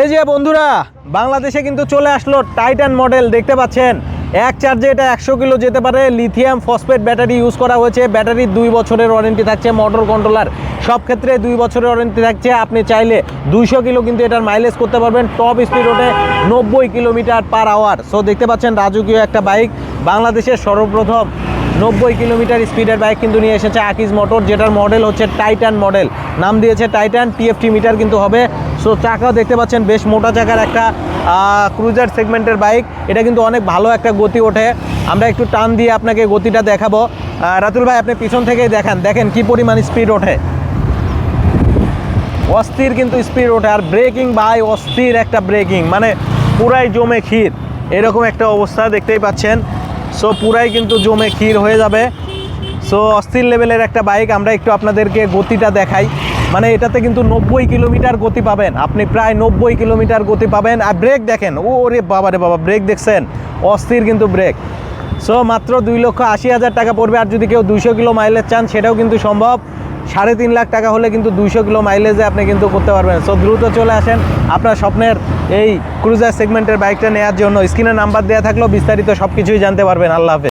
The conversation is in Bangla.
এই যে বন্ধুরা, বাংলাদেশে কিন্তু চলে আসলো টাইটান মডেল দেখতে পাচ্ছেন? এক চার্জে এটা একশো কিলো যেতে পারে। লিথিয়াম ফসফেট ব্যাটারি ইউজ করা হয়েছে। ব্যাটারির দুই বছরের ওয়ারেন্টি থাকছে মোটর কন্ট্রোলার সব ক্ষেত্রে দুই বছরের ওয়ারেন্টি থাকছে। আপনি চাইলে দুইশো কিলো কিন্তু এটার মাইলেজ করতে পারবেন। টপ স্পিড ওঠে নব্বই কিলোমিটার পার আওয়ার সো দেখতে পাচ্ছেন রাজকীয় একটা বাইক বাংলাদেশের সর্বপ্রথম নব্বই কিলোমিটার স্পিডের বাইক কিন্তু নিয়ে এসেছে আকিজ মোটর যেটার মডেল হচ্ছে টাইটান মডেল নাম দিয়েছে টাইটান টিএফটি মিটার কিন্তু হবে। সো চাকাও দেখতে পাচ্ছেন, বেশ মোটা চাকার একটা ক্রুজার সেগমেন্টের বাইক এটা কিন্তু অনেক ভালো একটা গতি ওঠে। আমরা একটু টান দিয়ে আপনাকে গতিটা দেখাবো। রাতুল ভাই, আপনি পিছন থেকেই দেখান। দেখেন কি পরিমাণ স্পিড ওঠে। অস্থির কিন্তু স্পিড ওঠে। আর ব্রেকিং ভাই, অস্থির একটা ব্রেকিং মানে পুরাই জমে ক্ষীর। এরকম একটা অবস্থা দেখতেই পাচ্ছেন। সো পুরাই কিন্তু জমে ক্ষীর হয়ে যাবে। সো অস্থির লেভেলের একটা বাইক আমরা একটু আপনাদেরকে গতিটা দেখাই। মানে এটাতে কিন্তু নব্বই কিলোমিটার গতি পাবেন। আপনি প্রায় নব্বই কিলোমিটার গতি পাবেন। আর ব্রেক দেখেন ও রে বাবা রে বাবা ব্রেক দেখছেন? অস্থির কিন্তু ব্রেক সো মাত্র দুই লক্ষ আশি হাজার টাকা পড়বে। আর যদি কেউ দুইশো কিলো মাইলেজ চান, সেটাও কিন্তু সম্ভব। সাড়ে তিন লাখ টাকা হলে কিন্তু দুইশো কিলো মাইলেজে আপনি কিন্তু করতে পারবেন। সো দ্রুত চলে আসেন আপনার স্বপ্নের এই ক্রুজার সেগমেন্টের বাইকটা নেওয়ার জন্য। স্ক্রিনে নাম্বার দেওয়া থাকলেও বিস্তারিত সব কিছুই জানতে পারবেন। আল্লাহ হাফেজ।